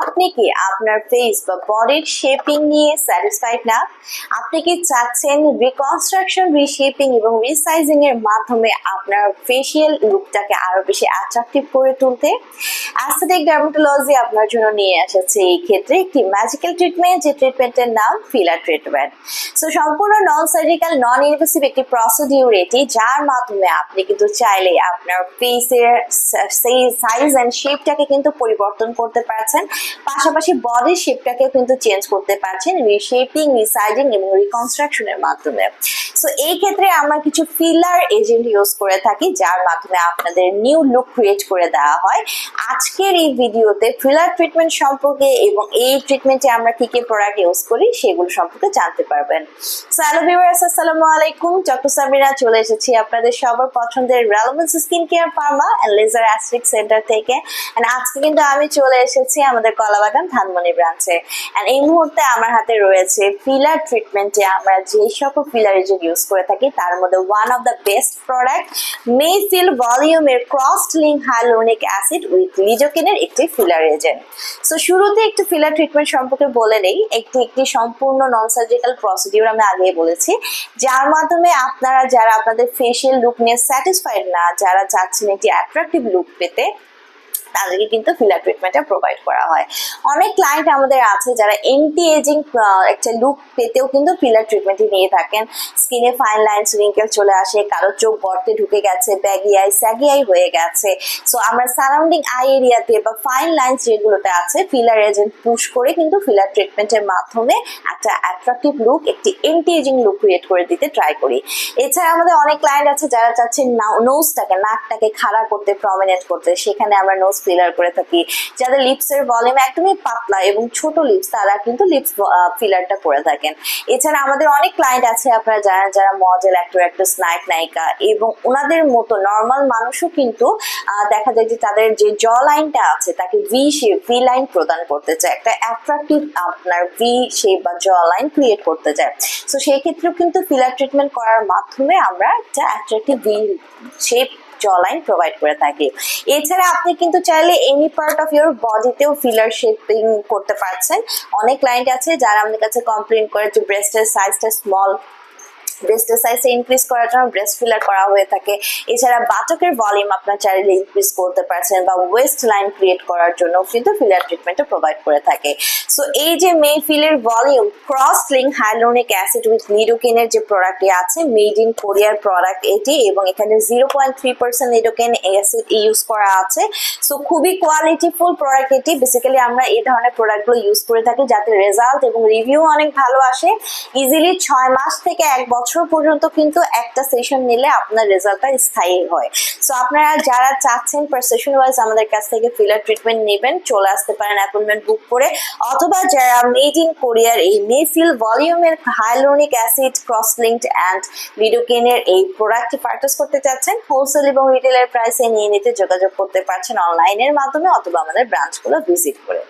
আপনি কি আপনার ফেস বা বডির শেপিং নিয়ে স্যাটিসফাইড না? আপনি কি চাচ্ছেন রিকনস্ট্রাকশন রিশেপিং এবং রিসাইজিং এর মাধ্যমে আপনার ফেসিয়াল লুকটাকে আরও বেশি অ্যাট্রাকটিভ করে তুলতে? অ্যাস্থেটিক ডার্মাটোলজি আপনার জন্য নিয়ে এসেছে। এই ক্ষেত্রে একটি ম্যাজিক্যাল ট্রিটমেন্ট যে ট্রিটমেন্টের নাম ফিলার ট্রিটমেন্ট সো সম্পূর্ণ নন সার্জিক্যাল নন ইনভেসিভ একটি প্রসিডিউর এটি যার মাধ্যমে আপনি কিন্তু চাইলে আপনার ফেসের সেই সাইজ অ্যান্ড শেপটাকে কিন্তু পরিবর্তন করতে পারছেন। পাশাপাশি বডির শেপটাকেও কিন্তু চেঞ্জ করতে পারছেন রিশেপিং রিসাইজিং এবং রিকনস্ট্রাকশনের মাধ্যমে। সো এই ক্ষেত্রে আমরা কিছু ফিলার এজেন্ট ইউজ করে থাকি, যার মাধ্যমে আপনাদের নিউ লুক ক্রিয়েট করে দেওয়া হয়। আজকের এই ভিডিওতে ফিলার ট্রিটমেন্ট সম্পর্কে এবং এই ট্রিটমেন্টে আমরা কি কি প্রোডাক্ট ইউজ করি, সেগুলো সম্পর্কে জানতে পারবেন। আমার হাতে রয়েছে ফিলার ট্রিটমেন্টে আমরা যে সকল ফিলার ইউজ করে থাকি, তার মধ্যে one of the best product Mefill ভলিউমের cross link hyaluronic acid with লিজোকিনের একটি ফিলার এজেন্ট সো শুরুতে একটু ফিলার ট্রিটমেন্ট সম্পর্কে বলে নেই, একটি একটি সম্পূর্ণ নন সার্জিক্যাল প্রসিডিউর আমি আগে বলেছি। যার মাধ্যমে আপনারা যারা আপনাদের ফেসিয়াল লুক নিয়ে স্যাটিসফাইড না, যারা চাচ্ছেন একটি অ্যাট্রাকটিভ লুক পেতে তাদেরকে কিন্তু ফিলার ট্রিটমেন্টটা প্রোভাইড করা হয়। অনেক ক্লায়েন্ট আমাদের আছে যারা এন্টি এজিং একটা লুক পেতেও কিন্তু ফিলার ট্রিটমেন্টই নিয়ে থাকেন। স্কিনে ফাইন লাইন্স রিঙ্কেল চলে আসে, কারও চোখ গর্তে ঢুকে গেছে ব্যাগি আই স্যাগি আই হয়ে গেছে। সো আমরা সারাউন্ডিং আই এরিয়াতে বা ফাইন লাইন্স যেগুলোতে আছে ফিলার এজেন্ট পুশ করে কিন্তু ফিলার ট্রিটমেন্টের মাধ্যমে একটা অ্যাট্রাকটিভ লুক একটি এন্টি এজিং লুক ক্রিয়েট করে দিতে ট্রাই করি। এছাড়া আমাদের অনেক ক্লায়েন্ট আছে যারা চাচ্ছেন নোজটাকে নাকটাকে খাড়া করতে প্রমিনেন্ট করতে। সেখানে আমরা নোজ ফিলার করে থাকি, যাদের লিপসের ভলিউম একদমই পাতলা এবং ছোট লিপস তারা কিন্তু লিপস ফিলারটা করে থাকেন। এছাড়া আমাদের অনেক ক্লায়েন্ট আছে আপনারা জানেন, যারা মডেল অ্যাক্টর অ্যাক্ট্রেস নায়ক, নায়িকা এবং ওনাদের মতো নর্মাল মানুষও কিন্তু দেখা যায় যে তাদের যে জ লাইনটা আছে, তাকে ভি শেপ ভি লাইন প্রদান করতে চায়। একটা অ্যাট্রাকটিভ আপনার ভি শেপ বা জ লাইন ক্রিয়েট করতে চায়। সো সেই ক্ষেত্রেও কিন্তু ফিলার ট্রিটমেন্ট করার মাধ্যমে আমরা একটা attractive V shape jawline provide করে থাকে। এছাড়া আপনি কিন্তু চাইলে এনি পার্ট অফ ইউর বডিতেও ফিলার শেপিং করতে পারছেন। অনেক ক্লায়েন্ট আছে যারা আমাদের কাছে কমপ্লেন করে যে ব্রেস্টের সাইজটা স্মল ব্রেস্টের সাইজে ইনক্রিজ করার জন্য ব্রেস্ট ফিলার করা হয়ে থাকে। এছাড়া বাটকের ভলিউম আপনার চাইলে ইনক্রিজ করতে পারছেন বা ওয়েস্ট লাইন ক্রিয়েট করার জন্য কিন্তু ফিলার ট্রিটমেন্টটা প্রোভাইড করে থাকে। সো এই যে মে ফিলের volume cross link hyaluronic acid with লিডোকেনের যে প্রোডাক্টটি আছে মেড ইন কোরিয়ার প্রোডাক্ট এটি এবং এখানে zero point three percent lidocaine acid use করা আছে। সো খুবই কোয়ালিটিফুল প্রোডাক্ট এটি। বেসিক্যালি আমরা এই ধরনের প্রোডাক্টগুলো ইউজ করে থাকি যাতে রেজাল্ট এবং রিভিউ অনেক ভালো আসে। ইজিলি ছয় মাস থেকে এক বছর পর্যন্ত কিন্তু একটা সেশন নিলে আপনার রেজাল্টটা স্থায়ী হয়। সো আপনারা যারা চাচ্ছেন পার সেশন ওয়াইজ আমাদের কাছ থেকে ফিলার ট্রিটমেন্ট নেবেন, চলে আসতে পারেন অ্যাপয়েন্টমেন্ট বুক করে। অথবা যারা মেড ইন কোরিয়ার এই মেফিল ভলিউমের hyaluronic acid cross linked and লিডোকেনের এই প্রোডাক্টটি পারচেস করতে চাচ্ছেন হোলসেল এবং রিটেলের প্রাইসে নিয়ে নিতে যোগাযোগ করতে পারছেন অনলাইনের মাধ্যমে অথবা আমাদের ব্রাঞ্চগুলো ভিজিট করে।